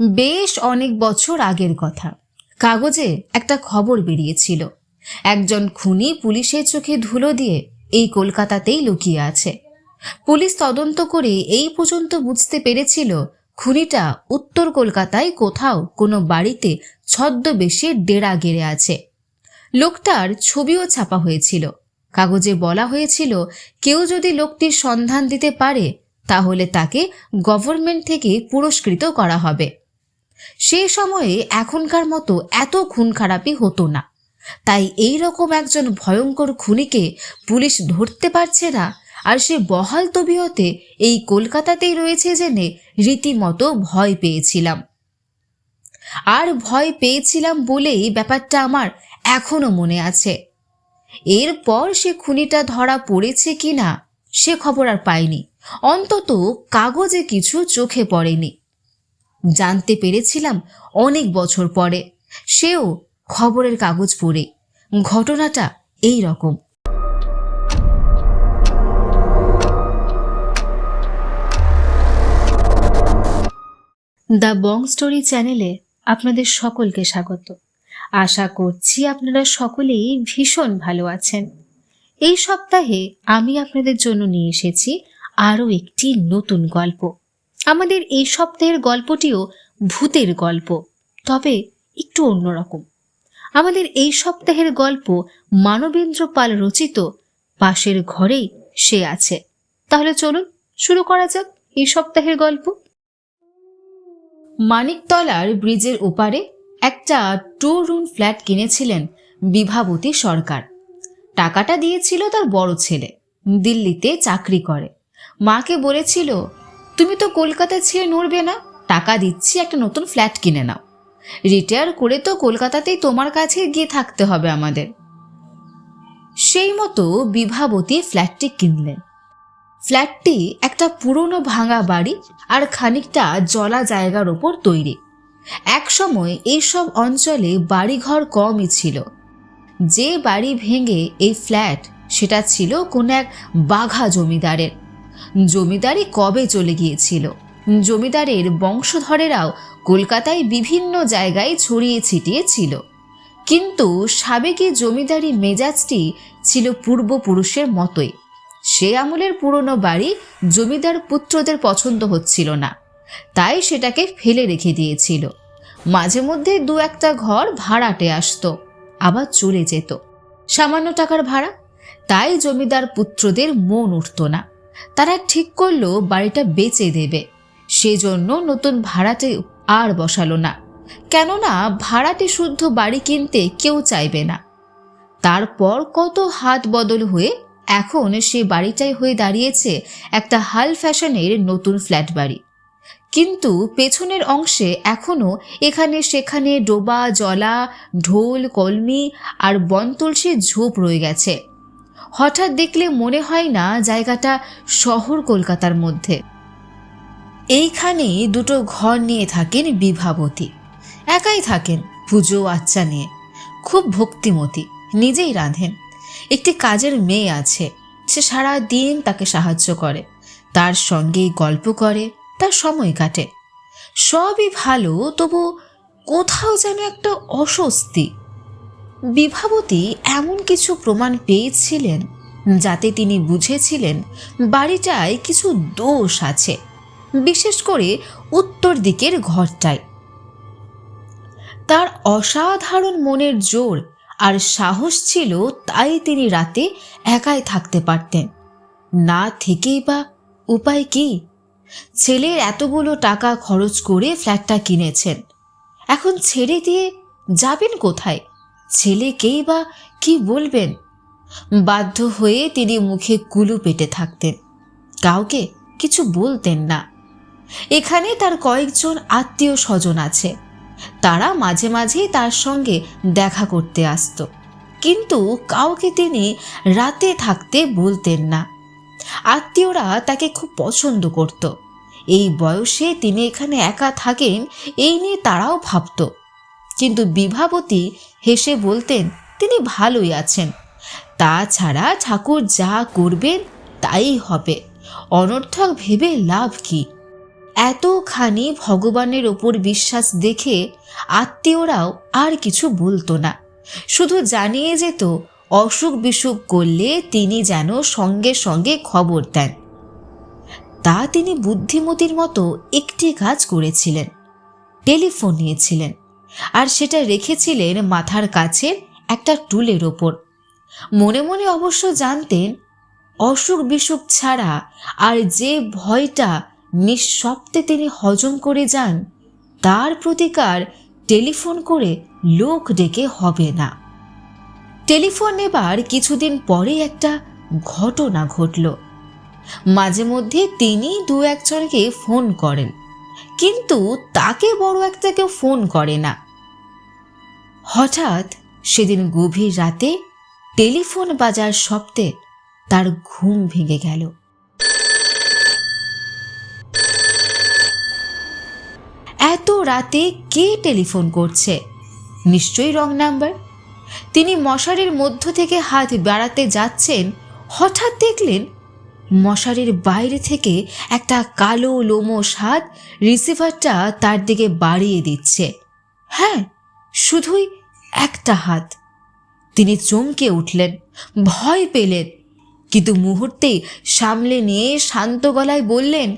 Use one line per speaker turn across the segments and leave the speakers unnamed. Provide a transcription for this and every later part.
বেশ অনেক বছর আগের কথা। কাগজে একটা খবর বেরিয়েছিল। একজন খুনি পুলিশের চোখে ধুলো দিয়ে এই কলকাতাতেই লুকিয়ে আছে। পুলিশ তদন্ত করে এই পর্যন্ত বুঝতে পেরেছিল খুনিটা উত্তর কলকাতায় কোথাও কোনো বাড়িতে ছদ্মবেশে ডেরা গেড়ে আছে। লোকটার ছবিও ছাপা হয়েছিল। কাগজে বলা হয়েছিল, কেউ যদি লোকটির সন্ধান দিতে পারে, তাহলে তাকে গভর্নমেন্ট থেকে পুরস্কৃত করা হবে। সে সময়ে এখনকার মতো এত খুন খারাপই হতো না। তাই এই রকম একজন ভয়ঙ্কর খুনিকে পুলিশ ধরতে পারছে না, আর সে বহাল তবিয়তে এই কলকাতাতেই রয়েছে জেনে রীতিমতো ভয় পেয়েছিলাম। আর ভয় পেয়েছিলাম বলেই ব্যাপারটা আমার এখনও মনে আছে। এরপর সে খুনিটা ধরা পড়েছে কি না সে খবর আর পায়নি অন্তত কাগজে কিছু চোখে পড়েনি। জানতে পেরেছিলাম অনেক বছর পরে। সেও খবরের কাগজ পড়ে। ঘটনাটা এই রকম। দ্য বং স্টোরি চ্যানেলে আপনাদের সকলকে স্বাগত। আশা করছি আপনারা সকলেই ভীষণ ভালো আছেন। এই সপ্তাহে আমি আপনাদের জন্য নিয়ে এসেছি আরও একটি নতুন গল্প। আমাদের এই সপ্তাহের গল্পটিও ভূতের গল্প, তবে একটু অন্যরকম। আমাদের এই সপ্তাহের গল্প মানবেন্দ্র পাল রচিত, পাশের ঘরেই সে আছে। তাহলে চলুন, শুরু করা যাক এই সপ্তাহের গল্প। মানিকতলার ব্রিজের ওপারে একটা টু রুম ফ্ল্যাট কিনেছিলেন বিভাবতী সরকার। টাকাটা দিয়েছিল তার বড় ছেলে। দিল্লিতে চাকরি করে। মাকে বলেছিল, তুমি তো কলকাতা ছেড়ে নড়বে না, টাকা দিচ্ছি, একটা নতুন ফ্ল্যাট কিনে নাও। রিটায়ার করে তো কলকাতাতেই তোমার কাছে গিয়ে থাকতে হবে আমাদের। সেই মতো বিভাবতী ফ্ল্যাটটি কিনলেন। ফ্ল্যাটটি একটা পুরনো ভাঙা বাড়ি আর খানিকটা জলা জায়গার ওপর তৈরি। একসময় এইসব অঞ্চলে বাড়িঘর কমই ছিল। যে বাড়ি ভেঙে এই ফ্ল্যাট, সেটা ছিল কোন এক বাঘা জমিদারের। জমিদারি কবে চলে গিয়েছিল? জমিদারের বংশধরেরাও কলকাতায় বিভিন্ন জায়গায় ছড়িয়ে ছিটিয়ে ছিল। কিন্তু সাবেকি জমিদারি মেজাজটি ছিল পূর্বপুরুষের মতোই। সে আমলের পুরনো বাড়ি জমিদার পুত্রদের পছন্দ হচ্ছিল না। তাই সেটাকে ফেলে রেখে দিয়েছিল। মাঝে মধ্যে দু একটা ঘর ভাড়াটে আসতো, আবার চলে যেত। সামান্য টাকার ভাড়া? তাই জমিদার পুত্রদের মন উঠত না। তারা ঠিক করল বাড়িটা বেচে দেবে। সেজন্য নতুন ভাড়াটে আর বসালো না। কেননা ভাড়াটে শুদ্ধ বাড়ি কিনতে কেউ চাইবে না। তারপর কত হাত বদল হয়ে এখন সে বাড়িটাই হয়ে দাঁড়িয়েছে একটা হাল ফ্যাশনের নতুন ফ্ল্যাট বাড়ি। কিন্তু পেছনের অংশে এখনও এখানে সেখানে ডোবা, জলা, ঢোল, কলমি আর বনতুলসী ঝোপ রয়ে গেছে। হঠাৎ দেখলে মনে হয় না জায়গাটা শহর কলকাতার মধ্যে। এইখানে দুটো ঘর নিয়ে থাকেন বিভাবতী। একাই থাকেন পুজো আচ্চা নিয়ে। খুব ভক্তিমতী, নিজেই রাঁধেন। একটি কাজের মেয়ে আছে, সে সারা দিন তাকে সাহায্য করে। তার সঙ্গেই গল্প করে। তার সময় কাটে। সবই ভালো, তবু কোথাও যেন একটা অস্বস্তি। বিভাবতী এমন কিছু প্রমাণ পেয়েছিলেন, যাতে তিনি বুঝেছিলেন বাড়িটায় কিছু দোষ আছে, বিশেষ করে উত্তর দিকের ঘরটায়। তার অসাধারণ মনের জোর আর সাহস ছিল তাই তিনি রাতে একাই থাকতে পারতেন। না থেকেই বা উপায় কি? ছেলের এতগুলো টাকা খরচ করে ফ্ল্যাটটা কিনেছেন। এখন ছেড়ে দিয়ে যাবেন কোথায়? ছেলেকেই বা কি বলবেন? বাধ্য হয়ে তিনি মুখে কুলু পেটে থাকতেন। কাউকে কিছু বলতেন না। এখানে তার কয়েকজন আত্মীয় স্বজন আছে। তারা মাঝে মাঝেই তার সঙ্গে দেখা করতে আসত। কিন্তু কাউকে তিনি রাতে থাকতে বলতেন না। আত্মীয়রা তাকে খুব পছন্দ করত। এই বয়সে তিনি এখানে একা থাকেন, এই নিয়ে তারাও ভাবত। কিন্তু বিভাবতী হেসে বলতেন, তিনি ভালোই আছেন। তাছাড়া ঠাকুর যা করবেন তাই হবে। অনর্থক ভেবে লাভ কি? এতখানি ভগবানের ওপর বিশ্বাস দেখে আত্মীয়রাও আর কিছু বলতো না। শুধু জানিয়ে যেত অসুখ বিসুখ করলে তিনি যেন সঙ্গে সঙ্গে খবর দেন। তা তিনি বুদ্ধিমতির মতো একটি কাজ করেছিলেন। টেলিফোন নিয়েছিলেন আর সেটা রেখেছিলেন মাথার কাছে একটা টুলের ওপর। মনে মনে অবশ্য জানতেন, অসুখ বিসুখ ছাড়া আর যে ভয়টা নিঃশব্দে তিনি হজম করে যান, তার প্রতিকার টেলিফোন করে লোক ডেকে হবে না। টেলিফোন নেবার কিছুদিন পরে একটা ঘটনা ঘটল। মাঝে মধ্যে তিনি দু একজনকে ফোন করেন, কিন্তু তাকে বড় একটা কেউ ফোন করে না। হঠাৎ সেদিন গভীর রাতে টেলিফোন বাজার শব্দে তার ঘুম ভেঙে গেল। এত রাতে কে টেলিফোন করছে? নিশ্চয়ই রং নাম্বার? তিনি মশারির মধ্য থেকে হাত বেড়াতে যাচ্ছেন। হঠাৎ দেখলেন মশারির বাইরে থেকে একটা কালো লোমস হাত রিসিভারটা তার দিকে বাড়িয়ে দিচ্ছে। হ্যাঁ শুধুই একটা হাত। তিনি চমকে উঠলেন, ভয় পেলেন, কিন্তু মুহূর্তেই সামলে নিয়ে শান্ত গলায় বললেন,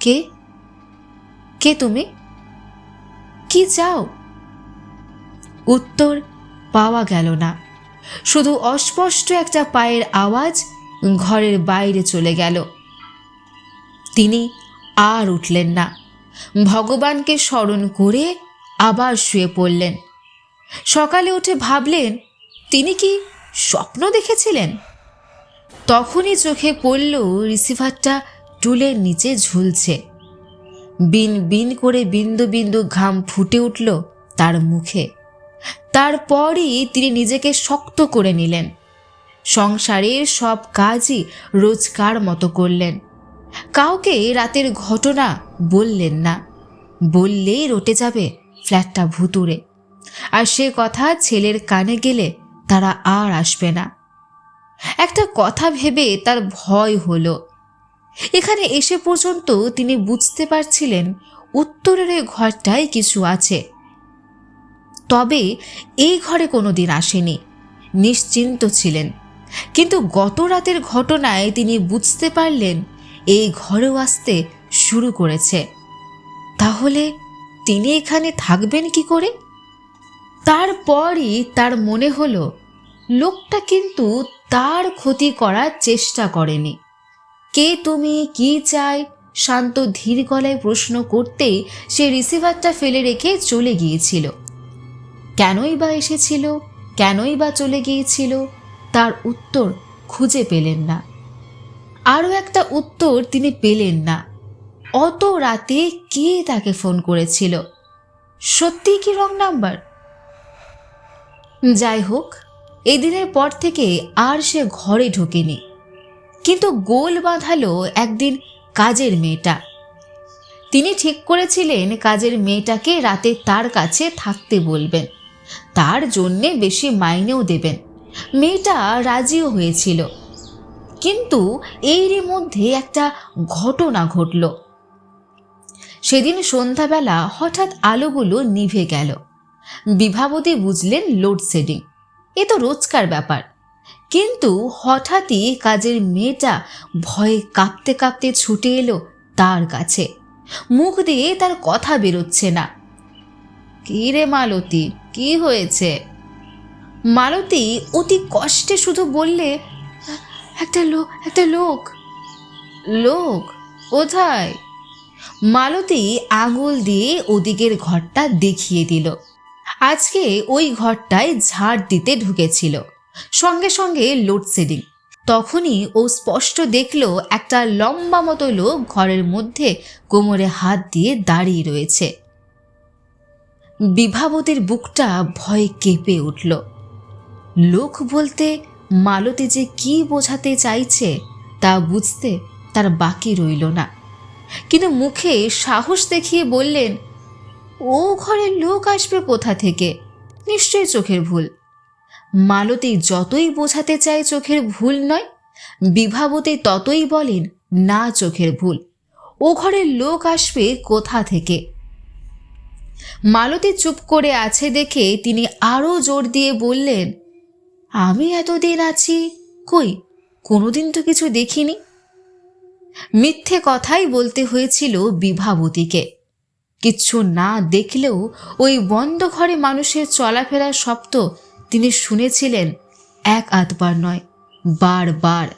কে? কে তুমি? কি চাও? উত্তর পাওয়া গেল না। শুধু অস্পষ্ট একটা পায়ের আওয়াজ ঘরের বাইরে চলে গেল। তিনি আর উঠলেন না। ভগবানকে স্মরণ করে আবার শুয়ে পড়লেন। সকালে উঠে ভাবলেন, তিনি কি স্বপ্ন দেখেছিলেন? তখনই চোখে পড়ল রিসিভারটা টুলের নিচে ঝুলছে। বিন বিন করে বিন্দু বিন্দু ঘাম ফুটে উঠল তার মুখে। তারপরই তিনি নিজেকে শক্ত করে নিলেন। সংসারের সব কাজই রোজকার মতো করলেন। কাউকে রাতের ঘটনা বললেন না। বললেই রটে যাবে ফ্ল্যাটটা ভুতুরে আর সে কথা ছেলের কানে গেলে তারা আর আসবে না। একটা কথা ভেবে তার ভয় হলো। এখানে এসে পর্যন্ত তিনি বুঝতে পারছিলেন, উত্তরের ঘরটায় কিছু আছে। তবে এই ঘরে কোনো দিন আসেনি। নিশ্চিন্ত ছিলেন। কিন্তু গত রাতের ঘটনায় তিনি বুঝতে পারলেন, এই ঘরেও আসতে শুরু করেছে। তাহলে তিনি এখানে থাকবেন কি করে? তারপরই তার মনে হলো, লোকটা কিন্তু তার ক্ষতি করার চেষ্টা করেনি। কে তুমি, কি চাই? শান্ত ধীর গলায় প্রশ্ন করতেই সে রিসিভারটা ফেলে রেখে চলে গিয়েছিল। কেনই বা এসেছিল, কেনই বা চলে গিয়েছিল, তার উত্তর খুঁজে পেলেন না। আরও একটা উত্তর তিনি পেলেন না। অত রাতে কে তাকে ফোন করেছিল? সত্যি কি রং নাম্বার? যাই হোক, এদিনের পর থেকে আর সে ঘরে ঢোকেনি, কিন্তু গোল বাঁধালো একদিন কাজের মেয়েটা। তিনি ঠিক করেছিলেন কাজের মেয়েটাকে রাতে তার কাছে থাকতে বলবেন। তার জন্যে বেশি মাইনেও দেবেন। মেয়েটা রাজিও হয়েছিল। কিন্তু এরই মধ্যে একটা ঘটনা ঘটল। সেদিন সন্ধ্যাবেলা হঠাৎ আলোগুলো নিভে গেল। বিভাবতী বুঝলেন লোডশেডিং। এ তো রোজকার ব্যাপার। কিন্তু হঠাৎই কাজের মেয়েটা ভয়ে কাঁপতে কাঁপতে ছুটে এলো তার কাছে। মুখ দিয়ে তার কথা বেরোচ্ছে না। কি রে মালতী কি হয়েছে? মালতী অতি কষ্টে শুধু বললে, একটা লোক একটা লোক। লোক? কোথায়? মালতী আঙুল দিয়ে ওদিকের ঘরটা দেখিয়ে দিল। আজকে ওই ঘরটায় ঝাড় দিতে ঢুকেছিল। সঙ্গে সঙ্গে লোডশেডিং। তখনই ও স্পষ্ট দেখল, একটা লম্বা মতো লোক ঘরের মধ্যে কোমরে হাত দিয়ে দাঁড়িয়ে রয়েছে। বিভাবতীর বুকটা ভয়ে কেঁপে উঠল। লোক বলতে, মালতী যে কি বোঝাতে চাইছে, তা বুঝতে তার বাকি রইল না। কিন্তু মুখে সাহস দেখিয়ে বললেন, ও ঘরের লোক আসবে কোথা থেকে? নিশ্চয়ই চোখের ভুল। মালতী যতই বোঝাতে চায় চোখের ভুল নয়, বিভাবতী ততই বলেন না চোখের ভুল। ও ঘরের লোক আসবে কোথা থেকে? মালতী চুপ করে আছে দেখে তিনি আরও জোর দিয়ে বললেন, আমি এতদিন আছি কই? কোনোদিন তো কিছু দেখিনি। মিথ্যে কথাই বলতে হয়েছিল বিভাবতীকে। কিচ্ছু না দেখলেও ওই বন্ধ ঘরে মানুষের চলাফেরার শব্দ তিনি শুনেছিলেন এক আধবার নয়, বারবার।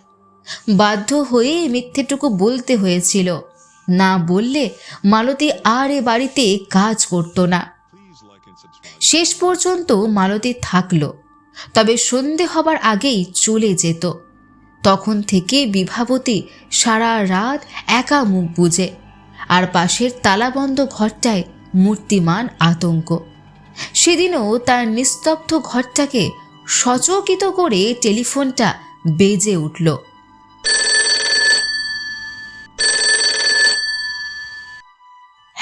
বাধ্য হয়ে মিথ্যেটুকু বলতে হয়েছিল। না বললে মালতী আর এ বাড়িতে কাজ করতো না। শেষ পর্যন্ত মালতী থাকল, তবে সন্ধে হবার আগেই চলে যেত। তখন থেকে বিভাবতী সারা রাত একা মুখ বুঝে আর পাশের তালাবন্ধ ঘরটায় মূর্তিমান আতঙ্ক। সেদিনও তার নিস্তব্ধ ঘরটাকে সচকিত করে টেলিফোনটা বেজে উঠল।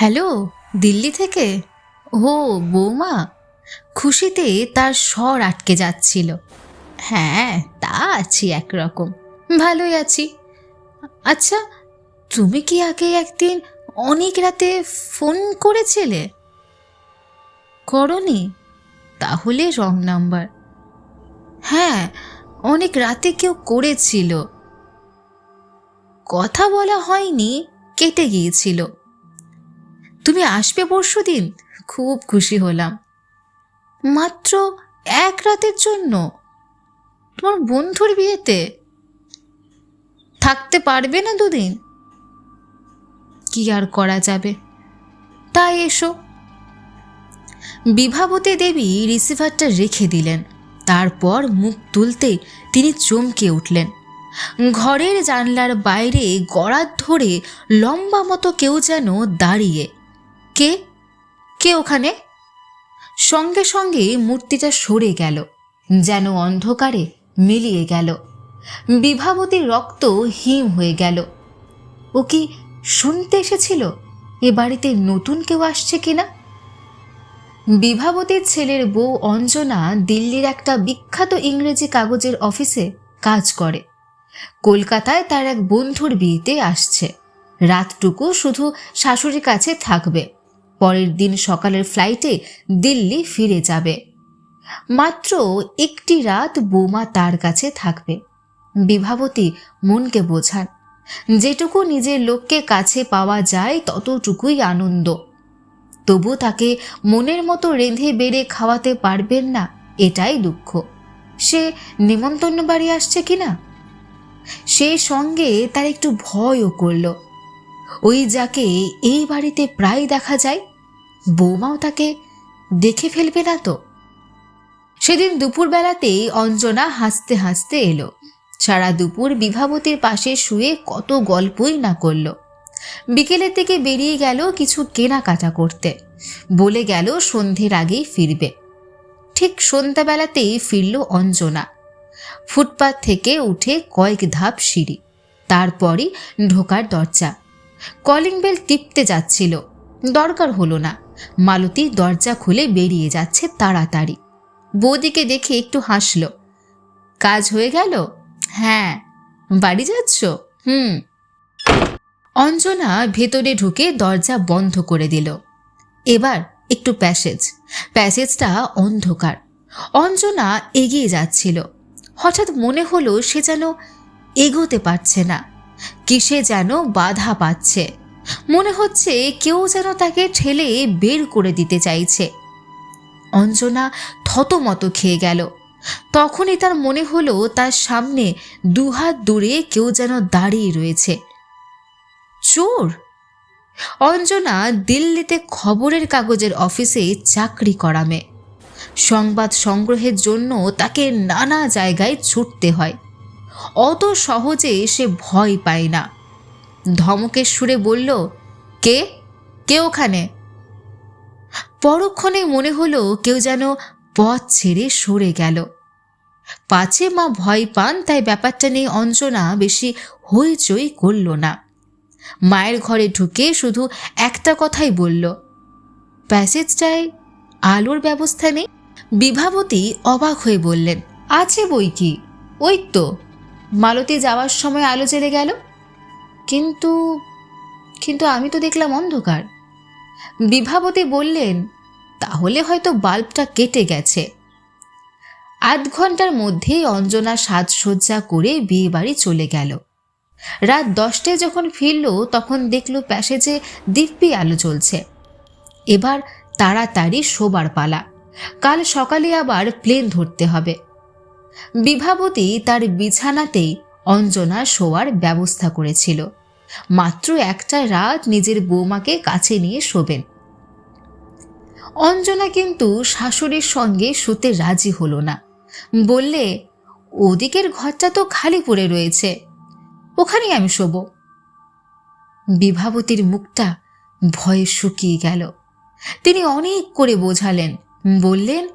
হ্যালো, দিল্লি থেকে? ও, বৌমা। খুশিতে তার স্বর আটকে যাচ্ছিল। হ্যাঁ তা আছি একরকম। ভালোই আছি। আচ্ছা তুমি কি আগে একদিন অনেক রাতে ফোন করেছিলে? করনি? তাহলে রং নাম্বার। হ্যাঁ অনেক রাতে কেউ করেছিল। কথা বলা হয়নি, কেটে গিয়েছিল। তুমি আসবে পরশু দিন? খুব খুশি হলাম। মাত্র এক রাতের জন্য? তোমার বন্ধুর বিয়েতে? থাকতে পারবে না দুদিন? কি আর করা যাবে? তাই এসো। বিভাবতী দেবী রিসিভারটা রেখে দিলেন। তারপর মুখ তুলতে তিনি চমকে উঠলেন। ঘরের জানলার বাইরে গড়ার ধরে লম্বা মতো কেউ যেন দাঁড়িয়ে কে? কে ওখানে? সঙ্গে সঙ্গে মূর্তিটা সরে গেল, যেন অন্ধকারে মিলিয়ে গেল। বিভাবতীর রক্ত হিম হয়ে গেল। ও কি শুনতে এসেছিল? এ বাড়িতে নতুন কেউ আসছে কিনা? বিভাবতীর ছেলের বউ অঞ্জনা দিল্লির একটা বিখ্যাত ইংরেজি কাগজের অফিসে কাজ করে। কলকাতায় তার এক বন্ধুর বিয়েতে আসছে। রাতটুকু শুধু শাশুড়ির কাছে থাকবে। পরের দিন সকালের ফ্লাইটে দিল্লি ফিরে যাবে। মাত্র একটি রাত বৌমা তার কাছে থাকবে। বিভাবতী মনকে বোঝান, যেটুকু নিজের লোককে কাছে পাওয়া যায় ততটুকুই আনন্দ। তবু তাকে মনের মতো রেঁধে বেড়ে খাওয়াতে পারবেন না, এটাই দুঃখ। সে নিমন্ত্রণ বাড়ি আসছে কিনা? সে সঙ্গে তার একটু ভয়ও করল। ওই যাকে এই বাড়িতে প্রায় দেখা যায় বৌমাও তাকে দেখে ফেলবে না তো? সেদিন দুপুরবেলাতেই অঞ্জনা হাসতে হাসতে এলো। সারা দুপুর বিভাবতীর পাশে শুয়ে কত গল্পই না করল। বিকেলের দিকে বেরিয়ে গেল কিছু কেনাকাটা করতে। বলে গেল সন্ধ্যের আগেই ফিরবে। ঠিক সন্ধ্যাবেলাতেই ফিরল অঞ্জনা। ফুটপাত থেকে উঠে কয়েক ধাপ সিঁড়ি। তারপরই ঢোকার দরজা। কলিং বেল টিপতে যাচ্ছিল। দরকার হলো না। মালতী দরজা খুলে বেরিয়ে যাচ্ছে তাড়াতাড়ি। বৌদিকে দেখে একটু হাসল। কাজ হয়ে গেল? হ্যাঁ। বাড়ি যাচ্ছ? হুম। অঞ্জনা ভেতরে ঢুকে দরজা বন্ধ করে দিল। এবার একটু প্যাসেজ। প্যাসেজটা অন্ধকার। অঞ্জনা এগিয়ে যাচ্ছিল। হঠাৎ মনে হলো সে যেন এগোতে পারছে না। কিসে যেন বাধা পাচ্ছে। মনে হচ্ছে কেউ যেন তাকে ঠেলে বের করে দিতে চাইছে। অঞ্জনা থতমত খেয়ে গেল। তখনই তার মনে হলো তার সামনে দুহাত দূরে কেউ যেন দাঁড়িয়ে রয়েছে। চোর! অঞ্জনা দিল্লিতে খবরের কাগজের অফিসে চাকরি করামে। সংবাদ সংগ্রহের জন্য তাকে নানা জায়গায় ছুটতে হয়। অত সহজে সে ভয় পায় না। ধমকের সুরে বলল, কে? কে ওখানে? পরক্ষণে মনে হলো কেউ যেন পথ ছেড়ে সরে গেল। পাছে মা ভয় পান, তাই ব্যাপারটা নিয়ে অঞ্জনা বেশি হইচই করল না। মায়ের ঘরে ঢুকে শুধু একটা কথাই বলল, প্যাসেজটায় আলোর ব্যবস্থা নেই? বিভাবতী অবাক হয়ে বললেন, আছে বই কি? ওই তো, মালতী যাওয়ার সময় আলো জ্বেলে গেল? কিন্তু কিন্তু আমি তো দেখলাম অন্ধকার। বিভাবতী বললেন, তাহলে হয়তো বাল্বটা কেটে গেছে। আধ ঘণ্টার মধ্যেই অঞ্জনা সাজসজ্জা করে বিয়ে বাড়ি চলে গেল। রাত দশটায় যখন ফিরল, তখন দেখল প্যাসেজে দিব্যি আলো চলছে এবার তাড়াতাড়ি শোবার পালা। কাল সকালে আবার প্লেন ধরতে হবে। বিভাবতী তার বিছানাতেই অঞ্জনা শোয়ার ব্যবস্থা করেছিল। মাত্র একটা রাত নিজের বৌমাকে কাছে নিয়ে শোবেন। অঞ্জনা কিন্তু শাশুড়ির সঙ্গে শুতে রাজি হলো না। বললে, ওদিকের ঘরটা তো খালি পড়ে রয়েছে, ওখানেই আমি শোব। বিভাবতীর মুখটা ভয়ে শুকিয়ে গেল। তিনি অনেক করে বোঝালেন, বললেন,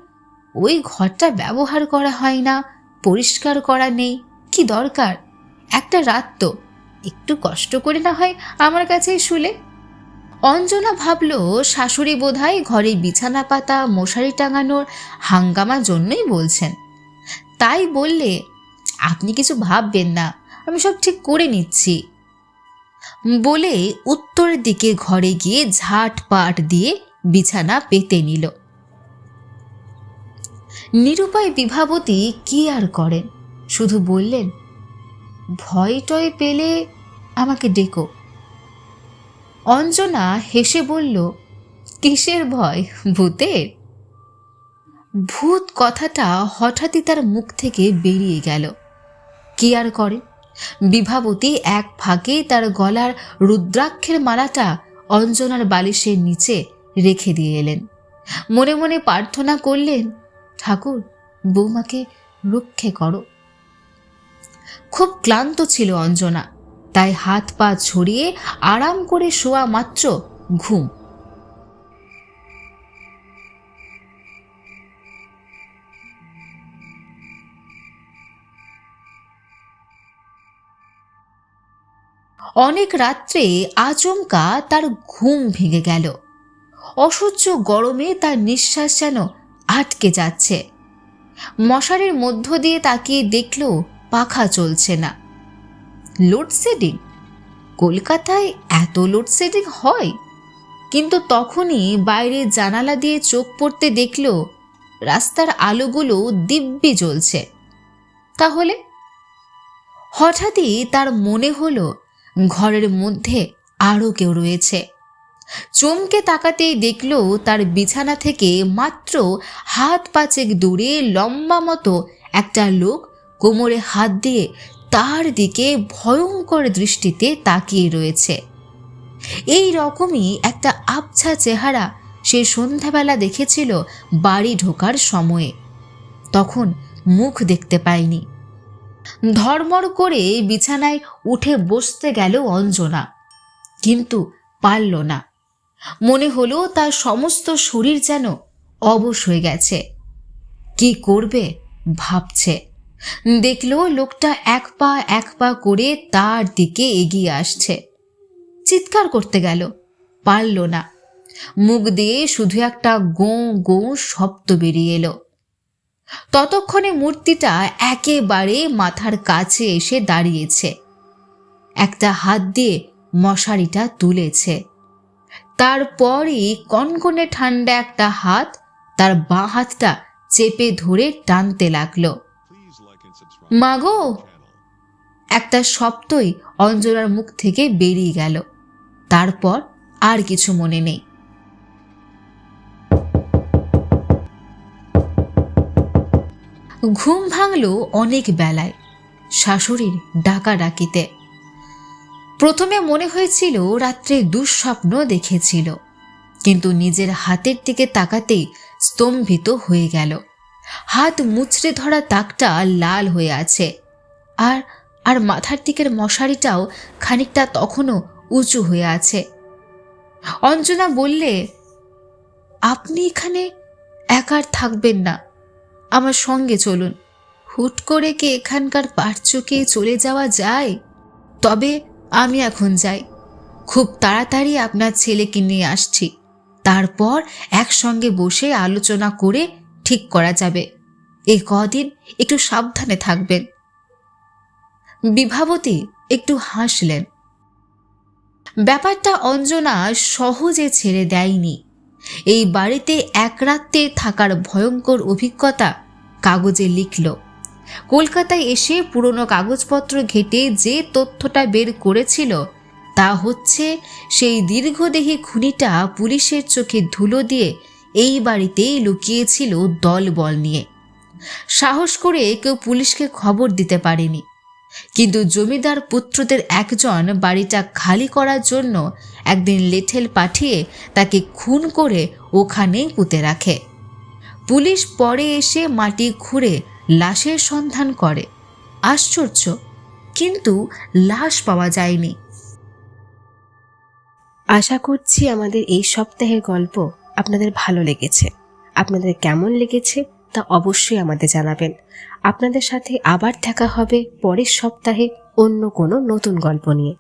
ওই ঘরটা ব্যবহার করা হয় না, পরিষ্কার করা নেই, কি দরকার? একটা রাত তো। একটু কষ্ট করে না হয় আমার কাছেই শুলে? অঞ্জনা ভাবল, শাশুড়ি বোধহয় ঘরে বিছানা পাতা, মশারি টাঙানোর হাঙ্গামার জন্যই বলছেন। তাই বললে, আপনি কিছু ভাববেন না, আমি সব ঠিক করে নিচ্ছি। বলে উত্তরের দিকে ঘরে গিয়ে ঝাট পাট দিয়ে বিছানা পেতে নিল। নিরুপায় বিভাবতী কি আর করেন? শুধু বললেন ভয় টয় পেলে আমাকে ডেকো। অঞ্জনা হেসে বলল, কিসের ভয়, ভূতের? ভূত কথাটা হঠাৎই তার মুখ থেকে বেরিয়ে গেল। কি আর করে? বিভাবতী এক ফাঁকে তার গলার রুদ্রাক্ষের মালাটা অঞ্জনার বালিশের নিচে রেখে দিয়ে এলেন। মনে মনে প্রার্থনা করলেন, ঠাকুর, বৌমাকে রক্ষে করো। খুব ক্লান্ত ছিল অঞ্জনা। তাই হাত পা ছড়িয়ে আরাম করে শোয়া মাত্র ঘুম। অনেক রাত্রে আচমকা তার ঘুম ভেঙে গেল। অসহ্য গরমে তার নিঃশ্বাস যেন আটকে যাচ্ছে। মশারির মধ্য দিয়ে তাকিয়ে দেখল পাখা চলছে না। লোডশেডিং? কলকাতায় এত লোডশেডিং হয়? কিন্তু তখনই বাইরে জানালা দিয়ে চোখ পড়তে দেখল, রাস্তার আলোগুলো দিব্যি জ্বলছে। তাহলে? হঠাৎই তার মনে হলো, ঘরের মধ্যে আরও কেউ রয়েছে। চমকে তাকাতেই দেখল, তার বিছানা থেকে মাত্র হাত পাঁচেক দূরে লম্বা মতো একটা লোক কোমরে হাত দিয়ে তার দিকে ভয়ঙ্কর দৃষ্টিতে তাকিয়ে রয়েছে। এই রকমই একটা আবছা চেহারা সে সন্ধ্যাবেলা দেখেছিল বাড়ি ঢোকার সময়ে। তখন মুখ দেখতে পায়নি। ধর্মর করে বিছানায় উঠে বসতে গেল অঞ্জনা, কিন্তু পারল না। মনে হলো তার সমস্ত শরীর যেন অবশ হয়ে গেছে। কি করবে ভাবছে। দেখল লোকটা এক পা এক পা করে তার দিকে এগিয়ে আসছে। চিৎকার করতে গেল, পারল না। মুখ দিয়ে শুধু একটা গোঁ গোঁ শব্দ বেরিয়ে এলো। ততক্ষণে মূর্তিটা একেবারে মাথার কাছে এসে দাঁড়িয়েছে। একটা হাত দিয়ে মশারিটা তুলেছে। তারপরই কনকনে ঠান্ডা একটা হাত তার বাঁ হাতটা চেপে ধরে টানতে লাগল। মাগো একটা শব্দই অঞ্জনার মুখ থেকে বেরিয়ে গেল। তারপর আর কিছু মনে নেই। ঘুম ভাঙল অনেক বেলায় শাশুড়ির ডাকা ডাকিতে প্রথমে মনে হয়েছিল রাত্রে দুঃস্বপ্ন দেখেছিল, কিন্তু নিজের হাতের দিকে তাকাতেই স্তম্ভিত হয়ে গেল। হাত মুচড়ে ধরা তাকটা লাল হয়ে আছে। আর আর মাথার দিকের মশারিটাও খানিকটা তখনও উঁচু হয়ে আছে। অঞ্জনা বললে, আপনি এখানে একার থাকবেন না। আমার সঙ্গে চলুন। হুট করে কি এখানকার পার্চকে চলে যাওয়া যায়? তবে আমি এখন যাই। খুব তাড়াতাড়ি আপনার ছেলেকে নিয়ে আসছি। তারপর একসঙ্গে বসে আলোচনা করে ঠিক করা যাবে। এই কদিন একটু সাবধানে থাকবেন। বিভাবতী একটু হাসলেন। ব্যাপারটা অঞ্জনা সহজে ছেড়ে দেয়নি। এই বাড়িতে এক রাত্রে থাকার ভয়ঙ্কর অভিজ্ঞতা কাগজে লিখল। কলকাতায় এসে পুরনো কাগজপত্র ঘেটে যে তথ্যটা বের করেছিল, তা হচ্ছে সেই দীর্ঘদেহী খুনিটা পুলিশের চোখে ধুলো দিয়ে এই বাড়িতেই লুকিয়েছিল দলবল নিয়ে। সাহস করে কেউ পুলিশকে খবর দিতে পারেনি। কিন্তু জমিদার পুত্রদের একজন বাড়িটা খালি করার জন্য একদিন লেঠেল পাঠিয়ে তাকে খুন করে ওখানেই পুঁতে রাখে। পুলিশ পরে এসে মাটি খুঁড়ে লাশের সন্ধান করে। আশ্চর্য, কিন্তু লাশ পাওয়া যায়নি।
আশা করছি আমাদের এই সপ্তাহের গল্প আপনাদের ভালো লেগেছে। আপনাদের কেমন লেগেছে তা অবশ্যই আমাদের জানাবেন। আপনাদের সাথে আবার দেখা হবে পরের সপ্তাহে অন্য কোনো নতুন গল্প নিয়ে।